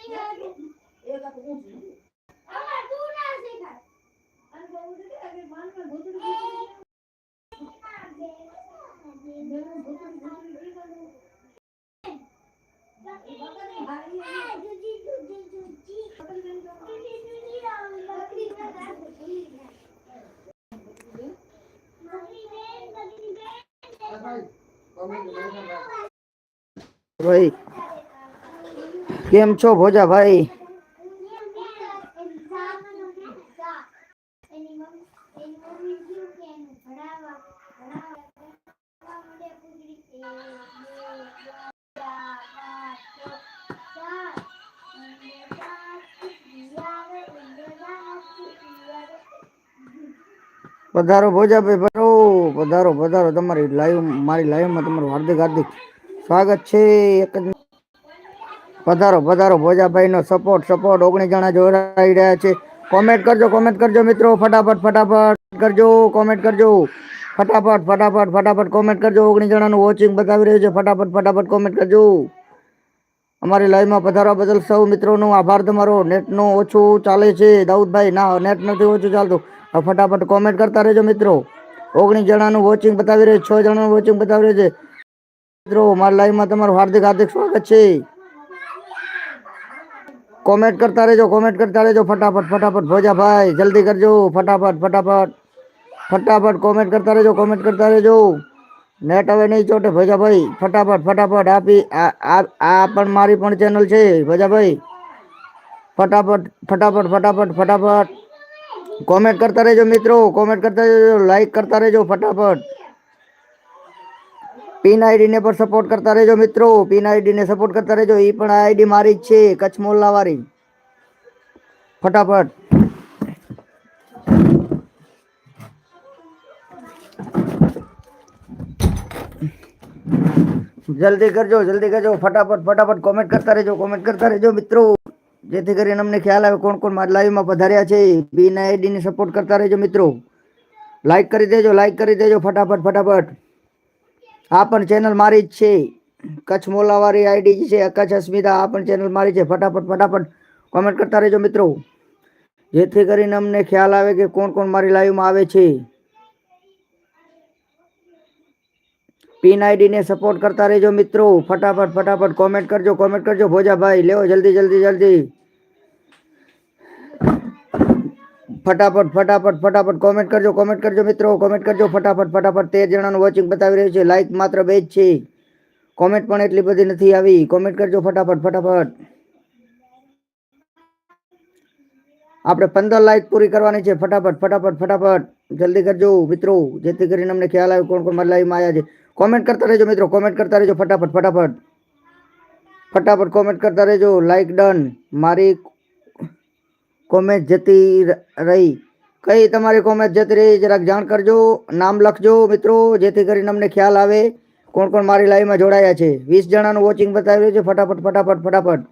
શિયાળે કેમ છો ભોજા ભાઈ? પધારો ભોજા ભાઈ, પધારો પધારો પધારો. તમારી લાઈવ મારી લાઈવમાં તમારું હાર્દિક હાર્દિક સ્વાગત છે. એક જ પધારો પધારો ભોજાભાઈ નો સપોર્ટ સપોર્ટ ઓગણીસ જણા જોડાઈ રહ્યા છે. કોમેન્ટ કરજો કોમેન્ટ કરજો મિત્રો. ફટાફટ ફટાફટ કરજો. કોમેન્ટ કરજો. ફટાફટ ફટાફટ ફટાફટ કોમેન્ટ કરજો. ઓગણીસ જણાનું વોચિંગ બતાવી રહ્યું છે. ફટાફટ ફટાફટ કોમેન્ટ કરજો. અમારી લાઈવમાં પધારવા બદલ સૌ મિત્રોનો આભાર તમારો. નેટનું ઓછું ચાલે છે. દાઉદભાઈ, ના, નેટ નથી ઓછું ચાલતું. ફટાફટ કોમેન્ટ કરતા રહેજો મિત્રો. ઓગણીસ જણાનું વોચિંગ બતાવી રહ્યું છે. છ જણાનું વોચિંગ બતાવી રહ્યું છે. મિત્રો મારી લાઈવમાં તમારું હાર્દિક હાર્દિક સ્વાગત છે. કોમેન્ટ કરતા રહેજો કોમેન્ટ કરતા રહેજો, ફટાફટ ફટાફટ ભોજાભાઈ જલ્દી કરજો, ફટાફટ ફટાફટ ફટાફટ કોમેન્ટ કરતા રહેજો કોમેન્ટ કરતા રહેજો. નેટ હવે નહીં ચોટે ભોજાભાઈ ફટાફટ ફટાફટ, આપી, આ, આ- પણ મારી પણ ચેનલ છે ભોજાભાઈ ફટાફટ ફટાફટ ફટાફટ ફટાફટ. કોમેન્ટ કરતા રહેજો મિત્રો કોમેન્ટ કરતા રહેજો લાઈક કરતા રહેજો, ફટાફટ. પિન આઈડી ને પણ સપોર્ટ કરતા રહેજો મિત્રો. પિન આઈડી ને સપોર્ટ કરતા રહેજો. એ પણ આઈડી મારી જ છે, કચ્છ મોલ્લા વાળી ફટાફટ. જલ્દી કરજો જલ્દી કરજો. ફટાફટ ફટાફટ કોમેન્ટ કરતા રહેજો કોમેન્ટ કરતા રહેજો મિત્રો. જેથી કરીને અમને ખ્યાલ આવે કોણ કોણ મારા લાઈવમાં પધાર્યા છે. પિન આઈડી ને સપોર્ટ કરતા રહેજો મિત્રો. લાઈક કરી દેજો લાઈક કરી દેજો. ફટાફટ ફટાફટ. આ પણ ચેનલ મારી જ છે. કચ્છ મોલાવારી આઈડી છે કચ્છ અસ્મિતા, આ પણ ચેનલ મારી છે. ફટાફટ ફટાફટ કોમેન્ટ કરતા રહેજો મિત્રો. જેથી કરીને અમને ખ્યાલ આવે કે કોણ કોણ મારી લાઈવમાં આવે છે. પિન આઈડીને સપોર્ટ કરતા રહેજો મિત્રો. ફટાફટ ફટાફટ કોમેન્ટ કરજો કોમેન્ટ કરજો. ભોજાભાઈ લેવો જલ્દી જલ્દી જલ્દી. ફટાફટ ફટાફટ ફટાફટ કોમેન્ટ કરજો કોમેન્ટ કરજો મિત્રો કોમેન્ટ કરજો, ફટાફટ ફટાફટ. તેર જણાનું વોચિંગ બતાવી રહ્યું છે. લાઇક માત્ર બે જ છે. કોમેન્ટ પણ એટલી બધી નથી આવી. કોમેન્ટ કરજો ફટાફટ ફટાફટ. આપણે પંદર લાઇક પૂરી કરવાની છે. ફટાફટ ફટાફટ ફટાફટ. જલ્દી કરજો મિત્રો. જેથી કરીને અમને ખ્યાલ આવે કોણ કોણ મારા લાઈવમાં આવ્યા છે. કોમેન્ટ કરતા રહેજો મિત્રો. કોમેન્ટ કરતા રહેજો ફટાફટ ફટાફટ. ફટાફટ કોમેન્ટ કરતા રહેજો. લાઇક ડન મારી કોમેન્ટ જતી રહી. કઈ તમારી કોમેન્ટ જતી રહી, જરાક જાણ કરજો, નામ લખજો મિત્રો, જેથી કરીને અમને ખ્યાલ આવે કોણ કોણ મારી લાઈવમાં જોડાયા છે. વીસ જણાનું વોચિંગ બતાવી રહ્યું છે, ફટાફટ ફટાફટ ફટાફટ.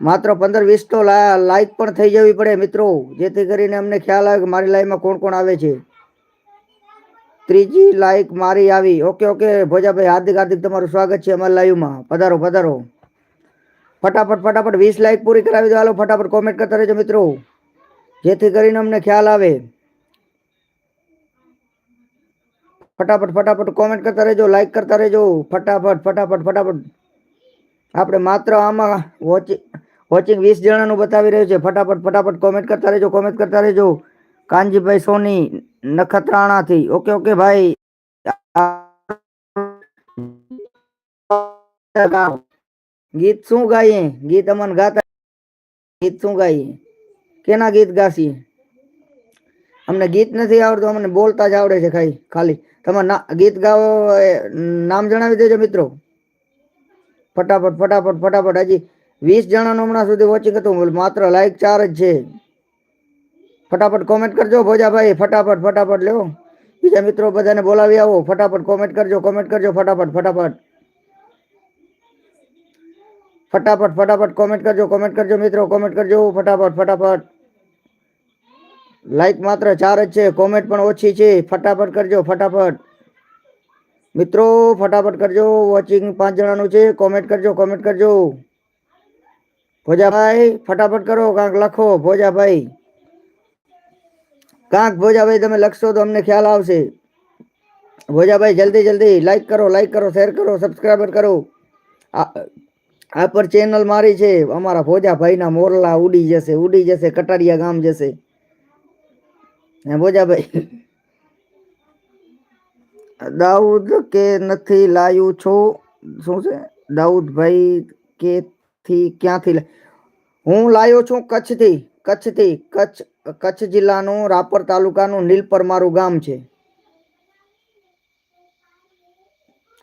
માત્ર પંદર વીસ તો લાઈક પણ થઈ જવી પડે મિત્રો, જેથી કરીને અમને ખ્યાલ આવે કે મારી લાઈવમાં કોણ કોણ આવે છે. ત્રીજી લાઈક મારી આવી. ઓકે ઓકે, ભોજાભાઈ, હાર્દિક હાર્દિક તમારું સ્વાગત છે અમારી લાઈવમાં પધારો પધારો. ફટાફટ ફટાફટ વીસ લાઈક પૂરી કરાવી દો. હાલો, ફટાફટ કોમેન્ટ કરતા રહેજો મિત્રો. જેથી કરીને અમને ખ્યાલ આવે. ફટાફટ ફટાફટ કોમેન્ટ કરતા રહેજો લાઈક કરતા રહેજો. ફટાફટ ફટાફટ ફટાફટ. આપણે માત્ર આમાં વોચિંગ વોચિંગ વીસ જણાનું બતાવી રહ્યું છે. ફટાફટ ફટાફટ કોમેન્ટ કરતા રહેજો કોમેન્ટ કરતા રહેજો. કાનજીભાઈ સોની નખત્રાણાથી. ઓકે ઓકે ભાઈ. ગીત શું ગાઈએ? ગીત અમન ગાતા ગીત શું ગાઈએ? કેના ગીત ગાસીએ અમને ગીત નથી આવડતું, અમને બોલતા જ આવડે છે ખાલી ખાલી. તમે ના, ગીત ગાવો એ, નામ જણાવી દેજો મિત્રો. ફટાફટ ફટાફટ ફટાફટ. હજી વીસ જણાનું હમણાં સુધી વોચિંગ હતું માત્ર લાઈક ચાર જ છે. ફટાફટ કોમેન્ટ કરજો ભોજાભાઈ, ફટાફટ ફટાફટ લ્યો. બીજા મિત્રો બધાને બોલાવી આવો. ફટાફટ કોમેન્ટ કરજો કોમેન્ટ કરજો, ફટાફટ ફટાફટ. ફટાફટ ફટાફટ કોમેન્ટ કરજો કોમેન્ટ કરજો મિત્રો કોમેન્ટ કરજો ફટાફટ ફટાફટ લાઈક માત્ર ચાર જ છે કોમેન્ટ પણ ઓછી છે ફટાફટ કરજો ફટાફટ મિત્રો ફટાફટ કરજો વોચિંગ પાંચ જણાનું છે કોમેન્ટ કરજો કોમેન્ટ કરજો ભોજાભાઈ ફટાફટ કરો કાંક લખો, ભોજાભાઈ। કાંક ભોજાભાઈ, તમે લખશો તો અમને ખ્યાલ આવશે। ભોજાભાઈ, જલ્દી જલ્દી લાઈક કરો લાઈક કરો શેર કરો સબસ્ક્રાઈબર કરો। આ પર ચેનલ મારી છે, અમારા ભોજાભાઈના મોરલા ઉડી જશે ઉડી જશે, કટારિયા ગામ જશે. હે ભોજાભાઈ દાઉદ કે નથી લાયું છો? શું છે? દાઉદભાઈ કે થી ક્યાંથી હું લાયો છું કચ્છથી કચ્છથી, કચ્છ કચ્છ જિલ્લાનું રાપર તાલુકાનું નીલપર મારું ગામ છે.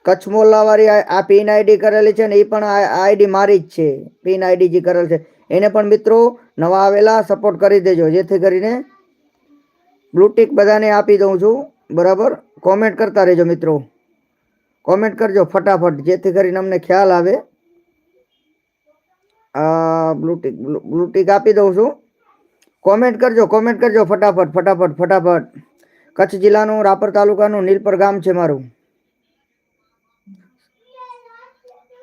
કચ્છ મોલ્લાવાળી આ પિન આઈડી કરેલી છે ને એ પણ આઈડી મારી જ છે. પિન આઈડી જે કરેલ છે. એને પણ મિત્રો નવા આવેલા સપોર્ટ કરી દેજો. જેથી કરીને બ્લુટિક બધાને આપી દઉં છું. બરાબર? કોમેન્ટ કરતા રહેજો મિત્રો. કોમેન્ટ કરજો ફટાફટ, જેથી કરીને અમને ખ્યાલ આવે. બ્લુટિક બ્લુટિક આપી દઉં છું. કોમેન્ટ કરજો કોમેન્ટ કરજો ફટાફટ ફટાફટ ફટાફટ. કચ્છ જિલ્લાનું રાપર તાલુકાનું નીલપર ગામ છે મારું.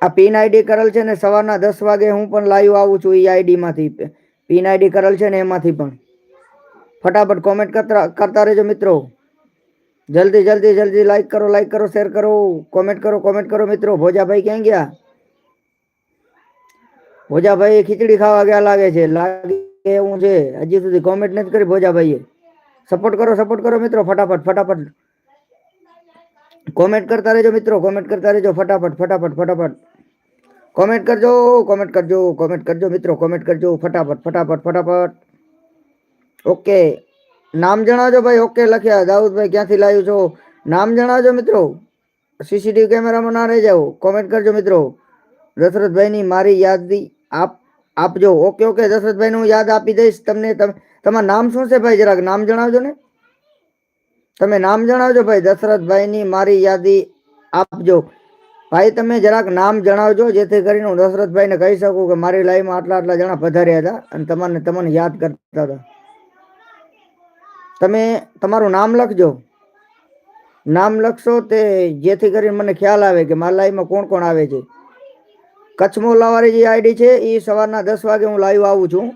આ પિન આઈડી કરેલ છે ને સવારના દસ વાગે હું પણ લાઈવ આવું છું એ આઈડીમાંથી પિન આઈડી કરેલ છે ને એમાંથી પણ. ફટાફટ કોમેન્ટ કરતા કરતા રહેજો મિત્રો. જલ્દી જલ્દી જલ્દી લાઈક કરો લાઈક કરો શેર કરો કોમેન્ટ કરો કોમેન્ટ કરો મિત્રો. ભોજાભાઈ ક્યાં ગયા? ભોજાભાઈ ખીચડી ખાવા ગયા લાગે છે. લાગે એવું છે. હજી સુધી કોમેન્ટ નથી કરી ભોજાભાઈએ. સપોર્ટ કરો સપોર્ટ કરો મિત્રો. ફટાફટ ફટાફટ. કોમેન્ટ કરતા રહેજો મિત્રો. કોમેન્ટ કરતા રહેજો. ફટાફટ ફટાફટ ફટાફટ. કોમેન્ટ કરજો કોમેન્ટ કરજો કોમેન્ટ કરજો મિત્રો કોમેન્ટ કરજો ફટાફટ ફટાફટ ફટાફટ ઓકે નામ જણાવજો ભાઈ ઓકે લખ્યા દાઉદભાઈ ક્યાંથી લાવ્યું છો નામ જણાવજો મિત્રો સીસીટીવી કેમેરામાં ના રહી જાઓ કોમેન્ટ કરજો મિત્રો દશરથભાઈની મારી યાદી આપ આપજો ઓકે ઓકે દશરથભાઈને હું યાદ આપી દઈશ તમને તમે તમારું નામ શું છે ભાઈ જરાક નામ જણાવજો ને? તમે નામ જણાવજો ભાઈ દશરથભાઈની મારી યાદી આપજો. ભાઈ, તમે જરાક નામ જણાવજો, જેથી કરીને હું દશરથભાઈને કહી શકું કે મારી લાઈફમાં આટલા આટલા જણા પધાર્યા હતા અને તમને તમને યાદ કરતા હતા. તમે તમારું નામ લખજો. નામ લખશો તે જેથી કરીને મને ખ્યાલ આવે કે મારી લાઈવમાં કોણ કોણ આવે છે. કચ્છમાં લાવવાની જે આઈડી છે એ સવારના દસ વાગે હું લાઈવ આવું છું.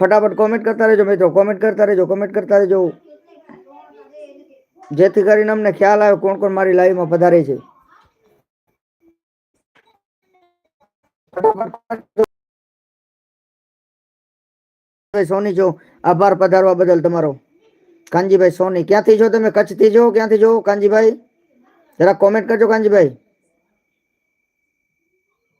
ફટાફટ કોમેન્ટ કરતા રહેજો મિત્રો કોમેન્ટ કરતા રહેજો કોમેન્ટ કરતા રહેજો. જેથી કરીને અમને ખ્યાલ આવે કોણ કોણ મારી લાઈવમાં પધારે છે. સોની છો આભાર પધારવા બદલ તમારો. કાનજીભાઈ સોની, ક્યાંથી છો તમે? કચ્છથી છો? ક્યાંથી છો? કાનજીભાઈ? જરા કોમેન્ટ કરજો કાનજીભાઈ.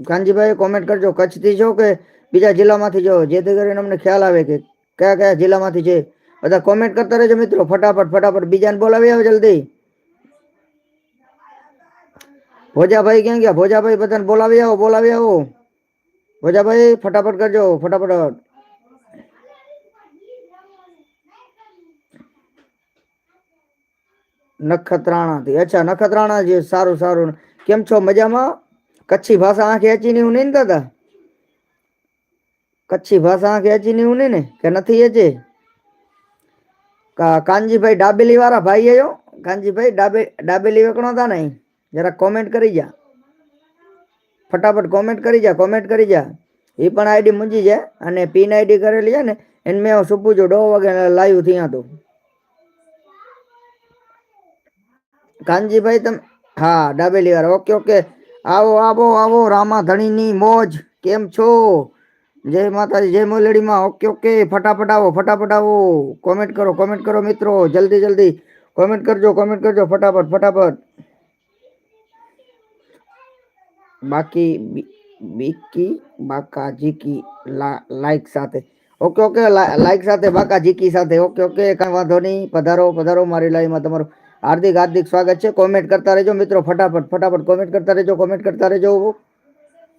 કાનજીભાઈ કોમેન્ટ કરજો. કચ્છથી છો કે બીજા જિલ્લામાંથી છો? જેથી કરીને અમને ખ્યાલ આવે કે કયા કયા જિલ્લામાંથી છે. બધા કોમેન્ટ કરતા રહેજો મિત્રો. ફટાફટ ફટાફટ. બીજાને બોલાવી આવો જલ્દી. ભોજાભાઈ ક્યાં ગયા? ભોજાભાઈ બધાને બોલાવી આવો બોલાવી આવો. ભોજાભાઈ ફટાફટ કરજો, ફટાફટ. નખત્રાણાથી. અચ્છા, નખત્રાણા જે સારું સારું. કેમ છો? મજામાં? કચ્છી ભાષા આંખે અચીની હું નહીં દાદા? કચ્છી ભાષા આંખે અચીની હું નહીં ને? કે નથી અચે કાનજીભાઈ ડાબેલી વાળા ભાઈ આયો કાનજીભાઈ ડાબે, ડાબેલી વેકણો હતા ને જરા કોમેન્ટ કરી જા ફટાફટ કોમેન્ટ કરી જા કોમેન્ટ કરી જા. એ પણ આઈડી મૂંજી જાય અને પિન આઈડી કરેલી છે ને, એને મેં સુપું છું ડો વાગે લાઈવ થયા તો. કાનજીભાઈ, તમે હા, ડાબેલી વાળા. ઓકે ઓકે આવો આવો આવો રામા ધણીની મોજ. કેમ છો? જય માતાજી, જય મોલેડીમાં ઓકે ઓકે ફટાફટ આવો ફટાફટ આવો. કોમેન્ટ કરો કોમેન્ટ કરો મિત્રો. જલ્દી જલ્દી. કોમેન્ટ કરજો કોમેન્ટ કરજો. ફટાફટ ફટાફટ. બાકી બીકી બાકા જીકી લાઈક સાથે. ઓકે ઓકે લાઈક સાથે બાકા જીકી સાથે. ઓકે ઓકે, કાંઈ વાંધો નહીં. પધારો પધારો મારી લાઈવમાં તમારું. હાર્દિક હાર્દિક સ્વાગત છે. કોમેન્ટ કરતા રહેજો મિત્રો. ફટાફટ ફટાફટ કોમેન્ટ કરતા રહેજો કોમેન્ટ કરતા રહેજો.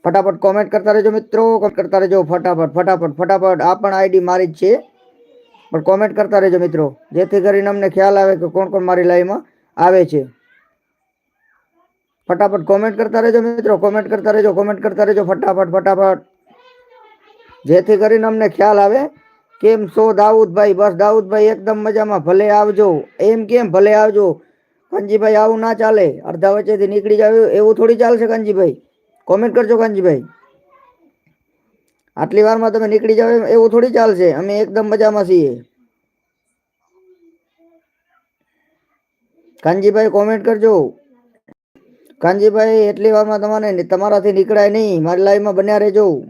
ફટાફટ કોમેન્ટ કરતા રહેજો મિત્રો. કરતા રહેજો. ફટાફટ ફટાફટ ફટાફટ. આ પણ આઈડી મારી જ છે. પણ કોમેન્ટ કરતા રહેજો મિત્રો. જેથી કરીને અમને ખ્યાલ આવે કે કોણ કોણ મારી લાઈવમાં આવે છે. ફટાફટ કોમેન્ટ કરતા રહેજો મિત્રો કોમેન્ટ કરતા રહેજો કોમેન્ટ કરતા રહેજો, ફટાફટ ફટાફટ. જેથી કરીને અમને ખ્યાલ આવે કેમ છો દાઉદભાઈ? બસ દાઉદભાઈ એકદમ મજામાં, ભલે આવજો. એમ કેમ ભલે આવજો? કંજીભાઈ આવું ના ચાલે. અડધા વચ્ચેથી નીકળી જાવ, એવું થોડી ચાલશે કંજીભાઈ? કોમેન્ટ કરજો કંજીભાઈ. આટલી વારમાં તમે નીકળી જાવ એવું થોડી ચાલશે. અમે એકદમ મજામાં છીએ. કાનજીભાઈ કોમેન્ટ કરજો. કાનજીભાઈ, એટલી વારમાં તમારે તમારાથી નીકળાય નહીં. મારી લાઈવમાં બન્યા રહેજો.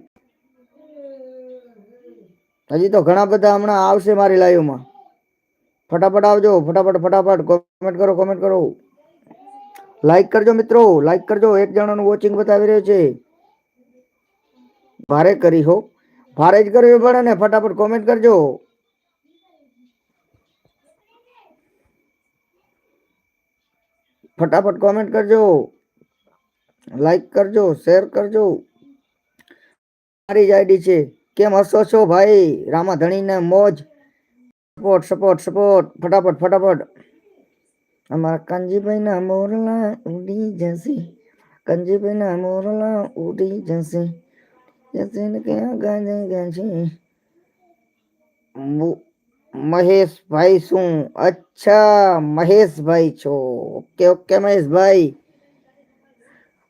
હજી તો ઘણા બધા હમણાં આવશે મારી લાઈવમાં. ફટાફટ આવજો, ફટાફટ ફટાફટ. કોમેન્ટ કરો કોમેન્ટ કરો. લાઈક કરજો મિત્રો લાઈક કરજો. એક જણાનું વોચિંગ બતાવી રહ્યો છે. ભારે કરી હો. ભારે જ કરવી પડે ને ફટાફટ કોમેન્ટ કરજો. ફટાફટ કોમેન્ટ કરજો. લાઈક કરજો શેર કરજો. મારી જ આઈડી છે. કેમ હસો છો ભાઈ? રામા ધણીને મોજ. સપોર્ટ સપોર્ટ સપોર્ટ ફટાફટ ફટાફટ. અમારા કંજીભાઈના મોરલા ઉડી જશે. કંજીભાઈના મોરલા ઉડી જશે. જશે ને ક્યાં ગાજે ગાજે? મહેશભાઈ શું? અચ્છા, મહેશભાઈ છો. ઓકે ઓકે મહેશભાઈ.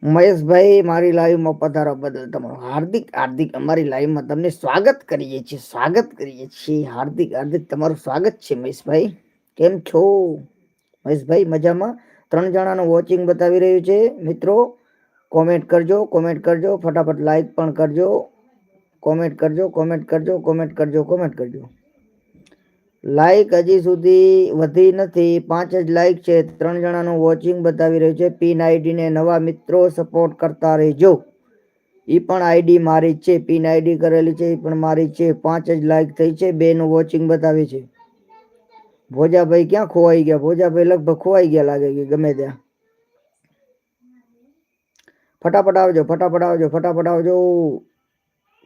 મહેશભાઈ, મારી લાઈવમાં પધારવા બદલ તમારો હાર્દિક હાર્દિક અમારી લાઈવમાં તમને સ્વાગત કરીએ છીએ, સ્વાગત કરીએ છીએ. હાર્દિક હાર્દિક તમારું સ્વાગત છે મહેશભાઈ. કેમ છો? મહેશભાઈ, મજામાં? ત્રણ જણાનું વોચિંગ બતાવી રહ્યું છે. મિત્રો કોમેન્ટ કરજો કોમેન્ટ કરજો, ફટાફટ લાઈક પણ કરજો. કોમેન્ટ કરજો કોમેન્ટ કરજો કોમેન્ટ કરજો કોમેન્ટ કરજો. લાઈક હજી સુધી વધી નથી. પાંચ જ લાઈક છે. ત્રણ જણાનું વોચિંગ બતાવી રહ્યું છે. પિન આઈડીને નવા મિત્રો સપોર્ટ કરતા રહેજો. એ પણ આઈડી મારી જ છે. પિન આઈડી કરેલી છે. એ પણ મારી છે. પાંચ જ લાઈક થઈ છે. બે નું વોચિંગ બતાવે છે. ભોજાભાઈ ક્યાં ખોવાઈ ગયા? ભોજાભાઈ લગભગ ખોવાઈ ગયા લાગે કે ગમે ત્યાં. ફટાફટ આવજો ફટાફટ આવજો ફટાફટ આવજો.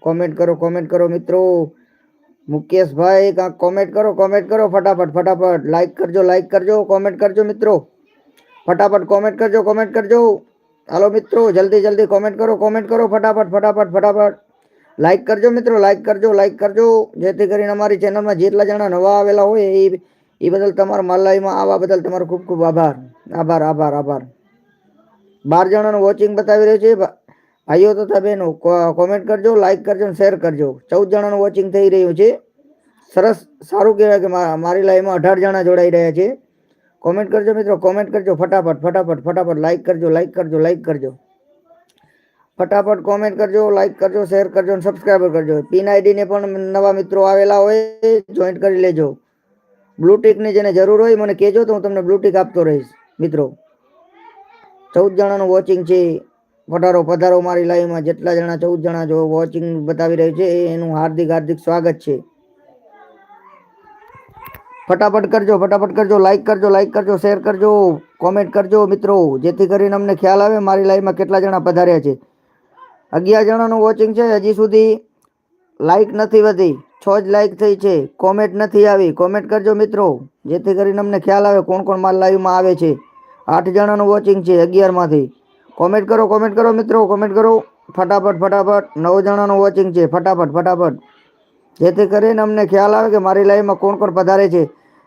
કોમેન્ટ કરો કોમેન્ટ કરો મિત્રો. મુકેશભાઈ, કાંક કોમેન્ટ કરો કોમેન્ટ કરો, ફટાફટ ફટાફટ. લાઈક કરજો લાઈક કરજો કોમેન્ટ કરજો મિત્રો. ફટાફટ કોમેન્ટ કરજો કોમેન્ટ કરજો. હાલો મિત્રો, જલ્દી જલ્દી કોમેન્ટ કરો કોમેન્ટ કરો, ફટાફટ ફટાફટ ફટાફટ. લાઈક કરજો મિત્રો લાઈક કરજો લાઈક કરજો. જેથી કરીને અમારી ચેનલમાં જેટલા જણા નવા આવેલા હોય એ એ બદલ તમારા માલાઈમાં આવવા બદલ તમારો ખૂબ ખૂબ આભાર. આભાર આભાર આભાર. બાર જણાનું વોચિંગ બતાવી રહ્યું છે. ભા- તો તથા બહેનો કોમેન્ટ કરજો લાઈક કરજો અને શેર કરજો. ચૌદ જણાનું વોચિંગ થઈ રહ્યું છે. સરસ, સારું કહેવાય કે મારી લાઈવમાં અઢાર જણા જોડાઈ રહ્યા છે. કોમેન્ટ કરજો મિત્રો કોમેન્ટ કરજો, ફટાફટ ફટાફટ ફટાફટ લાઈક કરજો લાઈક કરજો લાઈક કરજો. ફટાફટ કોમેન્ટ કરજો લાઈક કરજો શેર કરજો અને સબસ્ક્રાઈબર કરજો. પિન આઈડીને પણ નવા મિત્રો આવેલા હોય જોઈન્ટ કરી લેજો. બ્લુટીકની જેને જરૂર હોય, મને કહેજો તો હું તમને બ્લુટીક આપતો રહીશ. મિત્રો, ચૌદ જણાનું વોચિંગ છે. પધારો પધારો મારી લાઈવમાં જેટલા જણા ચૌદ જણા જો વોચિંગ બતાવી રહ્યું છે એનું હાર્દિક હાર્દિક સ્વાગત છે. ફટાફટ કરજો ફટાફટ કરજો લાઈક કરજો લાઈક કરજો શેર કરજો કોમેન્ટ કરજો મિત્રો. જેથી કરીને અમને ખ્યાલ આવે મારી લાઈવમાં કેટલા જણા પધાર્યા છે. અગિયાર જણાનું વોચિંગ છે, હજી સુધી લાઈક નથી વધી. છ જ લાઈક થઈ છે કોમેન્ટ નથી આવી. કોમેન્ટ કરજો મિત્રો. જેથી કરીને અમને ખ્યાલ આવે કોણ કોણ મારી લાઈવમાં આવે છે. આઠ જણાનું વોચિંગ છે, અગિયારમાંથી. કોમેન્ટ કરો કોમેન્ટ કરો મિત્રો કોમેન્ટ કરો. ફટાફટ ફટાફટ. નવ જણાનું વોચિંગ છે. ફટાફટ ફટાફટ. જેથી કરીને અમને ખ્યાલ આવે કે મારી લાઈવમાં કોણ કોણ પધારે છે.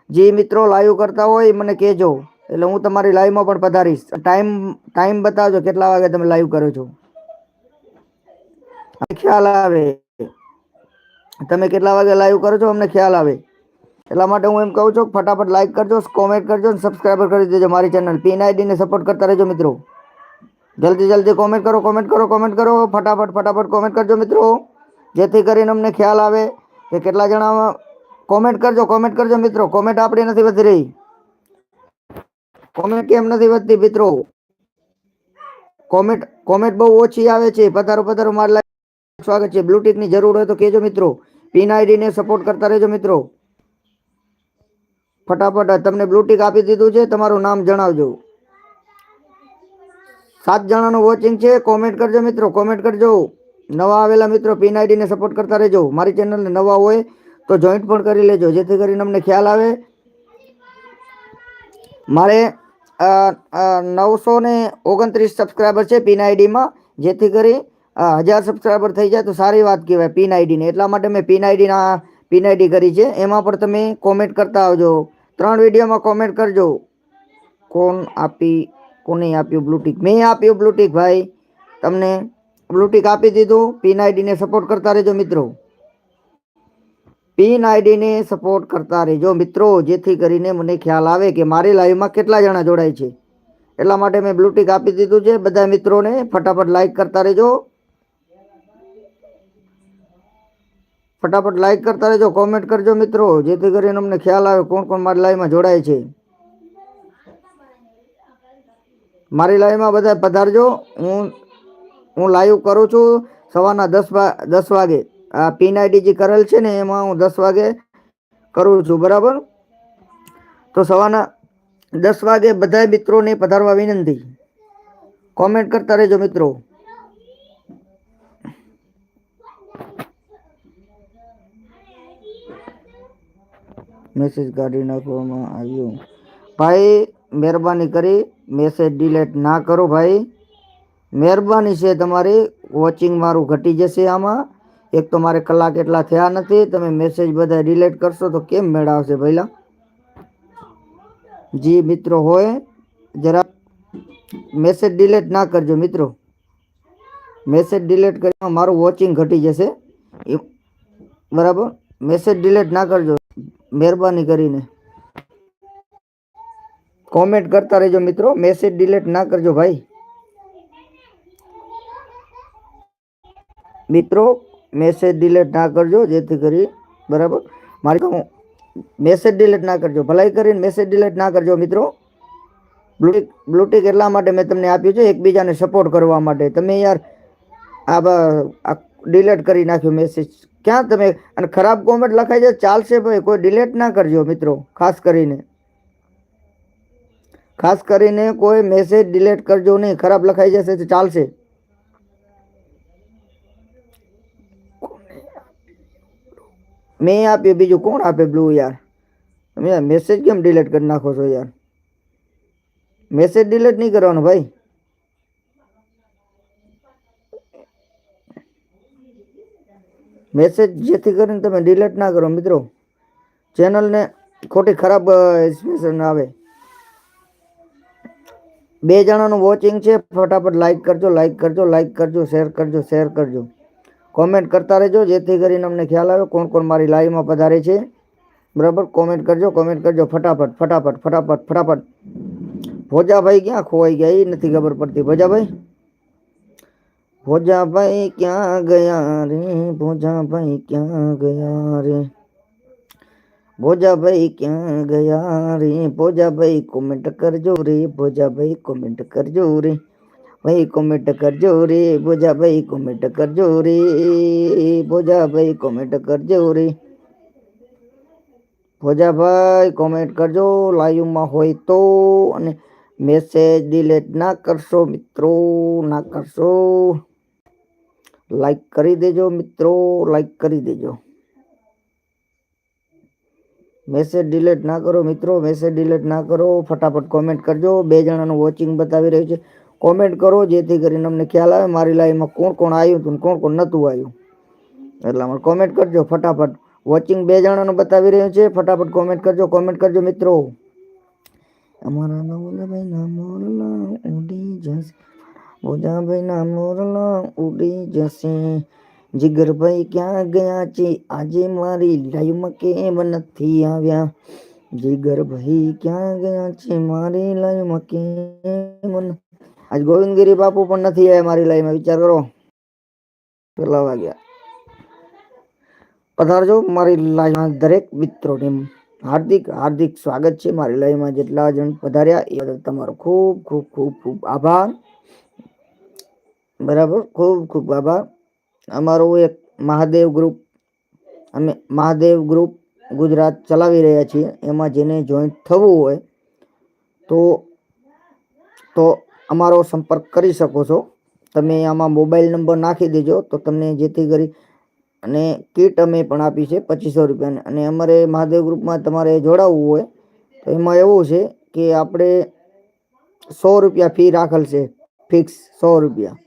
જે મિત્રો લાઈવ કરતા હોય મને કહેજો. એટલે હું તમારી લાઈવમાં પણ પધારીશ. ટાઈમ ટાઈમ બતાવજો કેટલા વાગે તમે લાઈવ કરો છો. ખ્યાલ આવે. તમે કેટલા વાગે લાઈવ કરો છો અમને ખ્યાલ આવે. એટલા માટે હું એમ કહું છું ફટાફટ લાઈક કરજો કોમેન્ટ કરજો અને સબસ્ક્રાઈબર કરી દેજો મારી ચેનલ પીન આઈડીને સપોર્ટ કરતા રહેજો મિત્રો. જલ્દી જલ્દી કોમેન્ટ કરો કોમેન્ટ કરો કોમેન્ટ કરો. ફટાફટ ફટાફટ કોમેન્ટ કરજો મિત્રો. જેથી કરીને અમને ખ્યાલ આવે કે કેટલા જણા કોમેન્ટ કરજો કોમેન્ટ કરજો મિત્રો. કોમેન્ટ આપણી નથી વધી રહી. કોમેન્ટ કેમ નથી વધતી મિત્રો? કોમેન્ટ કોમેન્ટ બહુ ઓછી આવે છે. પધારો પધારો, મારા સ્વાગત છે. બ્લુટીકની જરૂર હોય તો કહેજો મિત્રો. પિન આઈડીને સપોર્ટ કરતા રહેજો મિત્રો. ફટાફટ તમને બ્લુટીક આપી દીધું છે. તમારું નામ જણાવજો. સાત જણાનું વોચિંગ છે. કોમેન્ટ કરજો મિત્રો, કોમેન્ટ કરજો. નવા આવેલા મિત્રો, પિન આઈડીને સપોર્ટ કરતા રહેજો. મારી ચેનલને નવા હોય તો જોઈન્ટ પણ કરી લેજો. જેથી કરીને અમને ખ્યાલ આવે. મારે નવસો ને ઓગણત્રીસ સબસ્ક્રાઈબર છે પિન આઈડીમાં. જેથી કરી હજાર સબસ્ક્રાઈબર થઈ જાય તો સારી વાત કહેવાય પિન આઈડીને એટલા માટે મેં પિન આઈડીના પિન આઈડી કરી છે. એમાં પણ તમે કોમેન્ટ કરતા આવજો. ત્રણ વિડીયોમાં કોમેન્ટ કરજો. કોણ આપી કોને આપ્યું બ્લુટિક મેં આપ્યું બ્લુટિક ભાઈ. તમને બ્લુટિક આપી દીધું. પિન આઈડીને સપોર્ટ કરતા રહેજો મિત્રો. પિન આઈડીને સપોર્ટ કરતા રહેજો મિત્રો, જેથી કરીને મને ખ્યાલ આવે કે મારી લાઈવમાં કેટલા જણા જોડાય છે. એટલા માટે મેં બ્લૂટીક આપી દીધું છે. બધા મિત્રોને ફટાફટ લાઈક કરતા રહેજો. ફટાફટ લાઈક કરતા રહેજો. કોમેન્ટ કરજો મિત્રો, જેથી કરીને અમને ખ્યાલ આવે કોણ કોણ મારી લાઈવમાં જોડાય છે. મારી લાઈવમાં બધા પધારજો. હું હું લાઈવ કરું છું સવારના દસ દસ વાગે. આ પિન આઈડી જે કરેલ છે ને, એમાં હું દસ વાગે કરું છું, બરાબર? તો સવારના દસ વાગે બધા મિત્રોને પધારવા વિનંતી. કોમેન્ટ કરતા રહેજો મિત્રો. મેસેજ કાઢી નાખવામાં આવ્યો. ભાઈ, મહેરબાની કરી. મેસેજ ડિલેટ ના કરો ભાઈ. મહેરબાની છે તમારી. વોચિંગ મારું ઘટી જશે આમાં. એક તો મારે કલાક એટલા થયા નથી. તમે મેસેજ બધા ડિલેટ કરશો તો કેમ મેળ આવશે પહેલાં જી મિત્રો હોય, જરા મેસેજ ડિલેટ ના કરજો મિત્રો. મેસેજ ડિલેટ કરીને મારું વોચિંગ ઘટી જશે. બરાબર? મેસેજ ડિલેટ ના કરજો. મહેરબાની કરીને. કોમેન્ટ કરતા રહેજો મિત્રો. મેસેજ ડિલેટ ના કરજો ભાઈ. મિત્રો મેસેજ ડિલેટ ના કરજો જેથી કરી, બરાબર? મારી કહું મેસેજ ડિલેટ ના કરજો. ભલાઈ કરીને મેસેજ ડિલેટ ના કરજો મિત્રો. બ્લૂટીક બ્લૂટીક એટલા માટે મેં તમને આપ્યું છે, એકબીજાને સપોર્ટ કરવા માટે. તમે યાર આ ડિલેટ કરી નાખ્યો મેસેજ ક્યાં તમે, અને ખરાબ કોમેન્ટ લખાઈ જાય, ચાલશે ભાઈ. કોઈ ડિલેટ ના કરજો મિત્રો, ખાસ કરીને. ખાસ કરીને કોઈ મેસેજ ડિલેટ કરજો નહીં ખરાબ લખાઈ જશે તો ચાલશે મેં આપ્યું બીજું કોણ આપે બ્લુ યાર તમે યાર મેસેજ કેમ ડિલેટ કરી નાખો છો યાર મેસેજ ડિલેટ નહીં કરવાનો ભાઈ મેસેજ જેથી કરીને તમે ડિલેટ ના કરો મિત્રો ચેનલને ખોટી ખરાબ ઇન્સ્પિરેશન આવે બે જણાનું વોચિંગ છે. ફટાફટ લાઇક કરજો લાઇક કરજો લાઇક કરજો શેર કરજો શેર કરજો. કોમેન્ટ કરતા રહેજો, જેથી કરીને અમને ખ્યાલ આવે કોણ કોણ મારી લાઈવમાં પધારે છે. બરાબર? કોમેન્ટ કરજો કોમેન્ટ કરજો, ફટાફટ ફટાફટ ફટાફટ ફટાફટ. ભોજાભાઈ ક્યાં ખોવાઈ ગયા? એ નથી ખબર પડતી. ભોજાભાઈ? ભોજાભાઈ ક્યાં ગયા રે? ભોજાભાઈ ક્યાં ગયા રે? ભોજાભાઈ ક્યાં ગયા રે ભોજાભાઈ કોમેન્ટ કરજો રે ભોજાભાઈ કોમેન્ટ કરજો રે ભાઈ કોમેન્ટ કરજો રે ભોજાભાઈ કોમેન્ટ કરજો રે ભોજાભાઈ કોમેન્ટ કરજો રે ભોજાભાઈ કોમેન્ટ કરજો લાઈવમાં હોય તો અને મેસેજ ડિલેટ ના કરશો મિત્રો ના કરશો લાઈક કરી દેજો મિત્રો લાઈક કરી દેજો મેસેજ ડિલેટ ના કરો મિત્રો મેસેજ ડિલેટ ના કરો, ફટાફટ કોમેન્ટ કરજો. બે જણાનું વોચિંગ બતાવી રહ્યું છે. કોમેન્ટ કરો, જેથી કરીને અમને ખ્યાલ આવે મારી લાઈવમાં કોણ કોણ આવ્યું હતું કોણ કોણ નહોતું આવ્યું. એટલા માટે કોમેન્ટ કરજો ફટાફટ. વોચિંગ બે જણાનું બતાવી રહ્યું છે. ફટાફટ કોમેન્ટ કરજો કોમેન્ટ કરજો મિત્રો. અમારા નવલભાઈ ના મોરલા ઉડી જશે. ભોજાભાઈ ના મોરલા ઉડી જશે. જીગરભાઈ ક્યાં ગયા છે આજે મારી લાઈવમાં કેમ નથી આવ્યા જીગરભાઈ ક્યાં ગયા છે મારી લાઈવમાં કેમ ન- આજ ગોવિંદગીરી બાપુ પણ નથી આવ્યા મારી લાઈવમાં વિચાર કરો કેટલા વાગ્યા પધારજો મારી લાઈવમાં દરેક મિત્રોને હાર્દિક હાર્દિક સ્વાગત છે મારી લાઈવમાં જેટલા જણ પધાર્યા એ બદલ તમારો ખૂબ ખૂબ ખૂબ ખૂબ આભાર બરાબર ખૂબ ખૂબ આભાર અમારું એક મહાદેવ ગ્રુપ, અમે મહાદેવ ગ્રુપ ગુજરાત ચલાવી રહ્યા છીએ. એમાં જેને જોઈન્ટ થવું હોય તો તો અમારો સંપર્ક કરી શકો છો. તમે આમાં મોબાઈલ નંબર નાખી દેજો. તો તમને જેથી કરી અને કીટ અમે પણ આપી છે, પચીસો રૂપિયાની. અને અમારે મહાદેવ ગ્રુપમાં તમારે જોડાવવું હોય તો એમાં એવું છે કે આપણે સો રૂપિયા ફી રાખેલ છે. ફિક્સ સો રૂપિયા.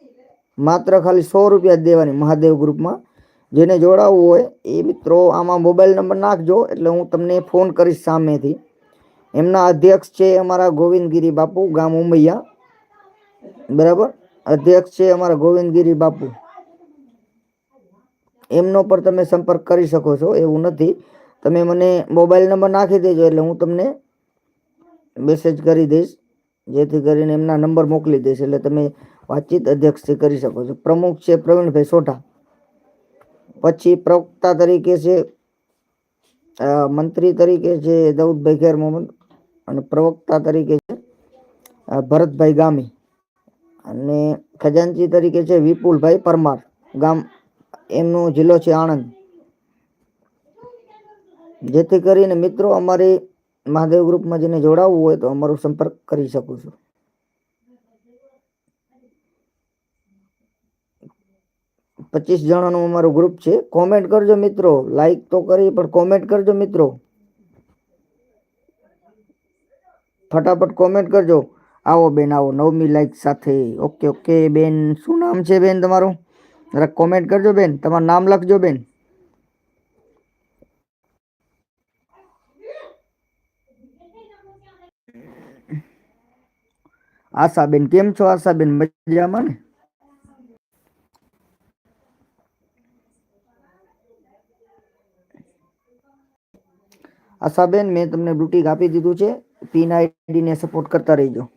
માત્ર ખાલી સો રૂપિયા જ દેવાની મહાદેવ ગ્રુપમાં. જેને જોડાવવું હોય એ મિત્રો આમાં મોબાઈલ નંબર નાખજો, એટલે હું તમને ફોન કરીશ સામેથી. એમના અધ્યક્ષ છે અમારા ગોવિંદગીરી બાપુ, ગામ ઉમૈયા. બરાબર? અધ્યક્ષ છે અમારા ગોવિંદગીરી બાપુ. એમનો પર તમે સંપર્ક કરી શકો છો, એવું નથી. તમે મને મોબાઈલ નંબર નાખી દેજો, એટલે હું તમને મેસેજ કરી દઈશ. જેથી કરીને એમના નંબર મોકલી દઈશ, એટલે તમે વાતચીત અધ્યક્ષથી કરી શકો છો. પ્રમુખ છે પ્રવીણભાઈ સોઢા. પછી પ્રવક્તા તરીકે છે મંત્રી તરીકે છે દાઉદભાઈ ખેર મોહમ્મદ અને પ્રવક્તા તરીકે છે ભરતભાઈ ગામી. અને ખજાનચી તરીકે છે વિપુલભાઈ પરમાર. ગામ, એમનો જિલ્લો છે આણંદ. જેથી કરીને મિત્રો અમારી મહાદેવ ગ્રુપમાં જેને જોડાવવું હોય તો અમારો સંપર્ક કરી શકો છો. પચીસ જણાનું અમારું ગ્રુપ છે. કોમેન્ટ કરજો મિત્રો. લાઈક તો કરી, પણ કોમેન્ટ કરજો મિત્રો. ફટાફટ કોમેન્ટ કરજો. આવો બેન, આવો. નવમી લાઈક સાથે. ઓકે ઓકે બેન. શું નામ છે બેન તમારું? જરાક કોમેન્ટ કરજો બેન. તમારું નામ લખજો બેન. આશાબેન, કેમ છો આશાબેન? મજામાં ને? આશાબેન મેં તમને બ્લુટીક આપી દીધું છે. પિન આઈડી ને સપોર્ટ કરતા રહીજો.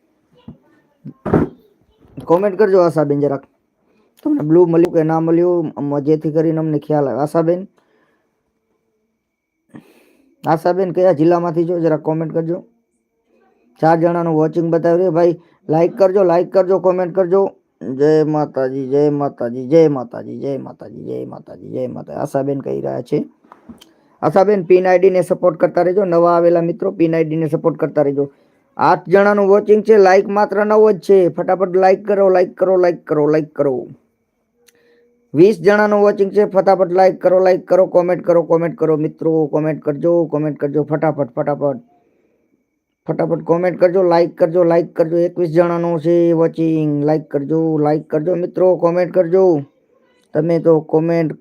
કોમેન્ટ કરજો આશાબેન જરાક. તમને બ્લુ મળ્યું કે ના મળ્યું, અમ, જેથી કરીને અમને ખ્યાલ આવે. આશાબેન આશાબેન કયા જિલ્લામાંથી છો? જરાક કોમેન્ટ કરજો. ચાર જણાનું વોચિંગ બતાવી રહ્યું ભાઈ લાઈક કરજો લાઈક કરજો કોમેન્ટ કરજો. જય માતાજી જય માતાજી જય માતાજી જય માતાજી જય માતાજી, જય માતા આશાબેન કહી રહ્યા છે. આશાબેન, પિન આઈડીને સપોર્ટ કરતા રહેજો. નવા આવેલા મિત્રો, પિન આઈડીને સપોર્ટ કરતા રહેજો. આઠ જણાનું વોચિંગ છે લાઇક માત્ર નવ જ છે. ફટાફટ લાઇક કરો લાઇક કરો લાઇક કરો લાઇક કરો. વીસ જણાનું વોચિંગ છે, ફટાફટ લાઇક કરો લાઇક કરો કોમેન્ટ કરો કોમેન્ટ કરો. મિત્રો કોમેન્ટ કરજો કોમેન્ટ કરજો. ફટાફટ ફટાફટ. ફટાફટ કોમેન્ટ કરજો લાઇક કરજો લાઇક કરજો. એકવીસ જણાનું છે વોચિંગ લાઇક કરજો લાઇક કરજો. મિત્રો કોમેન્ટ કરજો. તમે તો કોમેન્ટ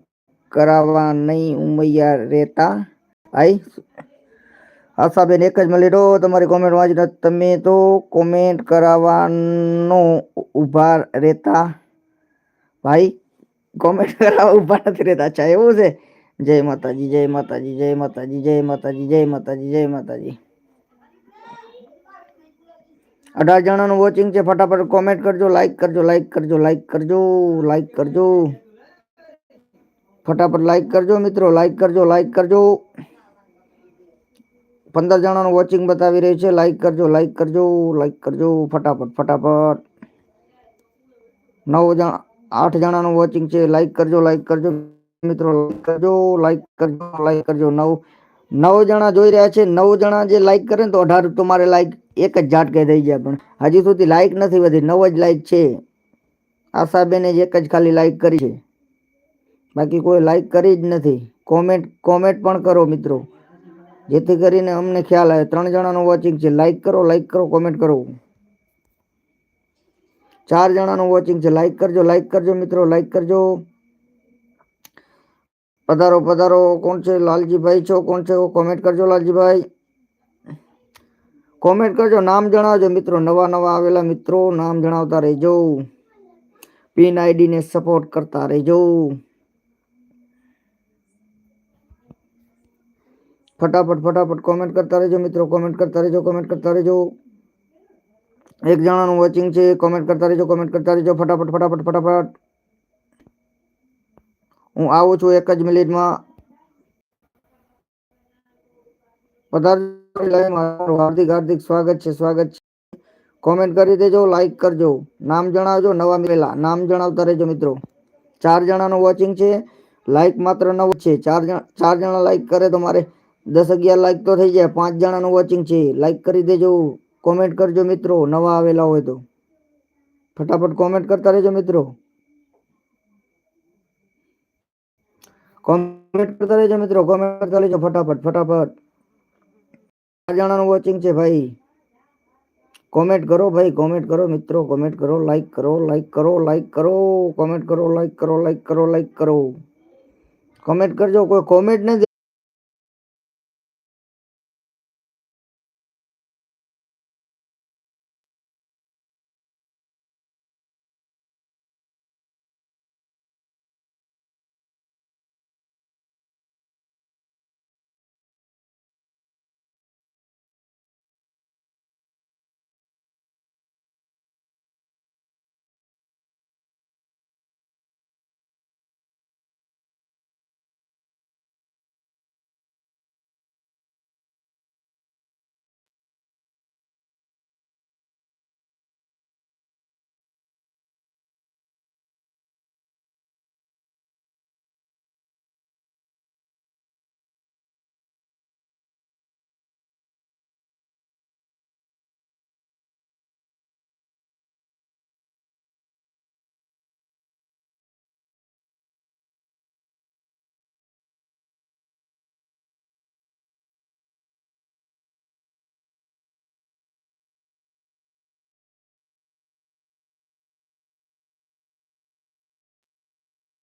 કરાવવા નહીં ઉમૈયા રહેતા ભાઈ આશાબેન એક જ મળી રહો તમારી કોમેન્ટ વાંચી તમે તો કોમેન્ટ કરાવવાનો ઊભા રહેતા ભાઈ કોમેન્ટ કરાવવા ઊભા નથી રહેતા અચ્છા એવું છે જય માતાજી જય માતાજી જય માતાજી જય માતાજી જય માતાજી જય માતાજી અઢાર જણાનું વોચિંગ છે ફટાફટ કોમેન્ટ કરજો લાઈક કરજો લાઈક કરજો લાઈક કરજો લાઈક કરજો ફટાફટ લાઈક કરજો મિત્રો લાઈક કરજો લાઈક કરજો. પંદર જણાનું વોચિંગ બતાવી રહી છે લાઈક કરજો લાઈક કરજો લાઈક કરજો, ફટાફટ ફટાફટ. નવ જણા, આઠ જણાનું વોચિંગ છે લાઈક કરજો લાઈક કરજો. મિત્રો લાઈક કરજો લાઈક કરજો લાઈક કરજો. નવ નવ જણા જોઈ રહ્યા છે, નવ જણા જે લાઈક કરે ને તો અઢાર તમારે લાઈક એક જ ઝાટકે થઈ જાય પણ હજી સુધી લાઈક નથી વધી, નવ જ લાઈક છે. આશાબેને જ એક જ ખાલી લાઈક કરી છે. બાકી કોઈ લાઈક કરી જ નથી. કોમેન્ટ કોમેન્ટ પણ કરો મિત્રો. જેથી કરીને અમને ખ્યાલ આવે. ત્રણ જણાનું વોચિંગ છે. લાઈક કરો લાઈક કરો કોમેન્ટ કરો. ચાર જણાનું વોચિંગ છે. લાઈક કરજો લાઈક કરજો મિત્રો લાઈક કરજો. પધારો પધારો. કોણ છે? લાલજીભાઈ છો? કોણ છે? કોમેન્ટ કરજો લાલજીભાઈ. કોમેન્ટ કરજો. નામ જણાવજો મિત્રો. નવા નવા આવેલા મિત્રો, નામ જણાવતા રહેજો. પિન આઈડી ને સપોર્ટ કરતા રહેજો. ફટાફટ ફટાફટ કોમેન્ટ કરતા રહેજો મિત્રો કોમેન્ટ કરતા રહેજો કોમેન્ટ કરતા રહેજો એક જણાનું વોચિંગ છે કોમેન્ટ કરતા રહેજો કોમેન્ટ કરતા રહેજો ફટાફટ ફટાફટ ફટાફટ હું આવું છું એક જ મિનિટમાં। પધારજો લાઈવમાં. હાર્દિક હાર્દિક સ્વાગત છે સ્વાગત છે. કોમેન્ટ કરી દેજો લાઈક કરજો, નામ જણાવજો, નવા મેલા નામ જણાવતા રહેજો મિત્રો. ચાર જણાનું વોચિંગ છે લાઈક માત્ર નવ છે, ચાર જણા ચાર જણા લાઈક કરે તો મારે દસ અગિયાર લાઈક તો થઈ જાય પાંચ જણાનું વોચિંગ છે લાઈક કરી દેજો કોમેન્ટ કરજો મિત્રો, નવા આવેલા હોય તો. ફટાફટ કોમેન્ટ કરતા રહેજો મિત્રો. કોમેન્ટ કરતા રહેજો મિત્રો કોમેન્ટ કરતા રહેજો ફટાફટ ફટાફટ. ચાર જણાનું વોચિંગ છે ભાઈ. કોમેન્ટ કરો ભાઈ કોમેન્ટ કરો મિત્રો કોમેન્ટ કરો લાઈક કરો લાઈક કરો લાઈક કરો કોમેન્ટ કરો લાઈક કરો લાઈક કરો લાઈક કરો. કોમેન્ટ કરજો, કોઈ કોમેન્ટ નહીં